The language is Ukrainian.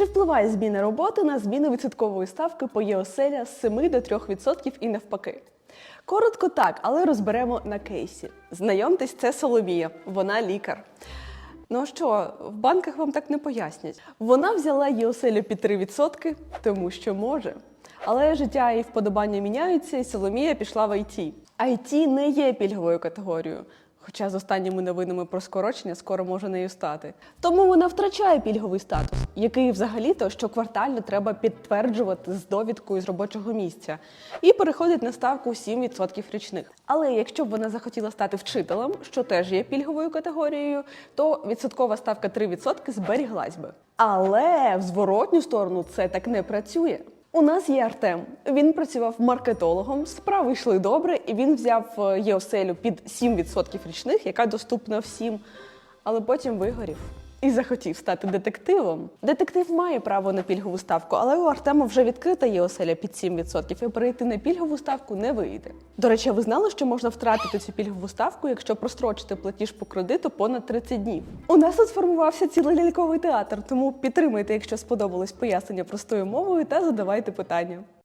Чи впливає зміна роботи на зміну відсоткової ставки по ЄОСЕЛЯ з 7 до 3% і навпаки? Коротко так, але розберемо на кейсі. Знайомтесь, це Соломія, вона лікар. Ну що, в банках вам так не пояснять. Вона взяла ЄОСЕЛю під 3%, тому що може. Але життя і вподобання міняються, і Соломія пішла в ІТ. IT не є пільговою категорією. Хоча з останніми новинами про скорочення скоро може нею стати. Тому вона втрачає пільговий статус, який взагалі-то щоквартально треба підтверджувати з довідкою з робочого місця, і переходить на ставку 7% річних. Але якщо б вона захотіла стати вчителем, що теж є пільговою категорією, то відсоткова ставка 3% зберіглась би. Але в зворотню сторону це так не працює. У нас є Артем. Він працював маркетологом, справи йшли добре, і він взяв е, ЄОСЕЛю під 7% річних, яка доступна всім, але потім вигорів. І захотів стати детективом. Детектив має право на пільгову ставку, але у Артема вже відкрита ЄОСЕЛя під 7%, і перейти на пільгову ставку не вийде. До речі, ви знали, що можна втратити цю пільгову ставку, якщо прострочити платіж по кредиту понад 30 днів? У нас тут сформувався цілий ляльковий театр, тому підтримайте, якщо сподобалось пояснення простою мовою, та задавайте питання.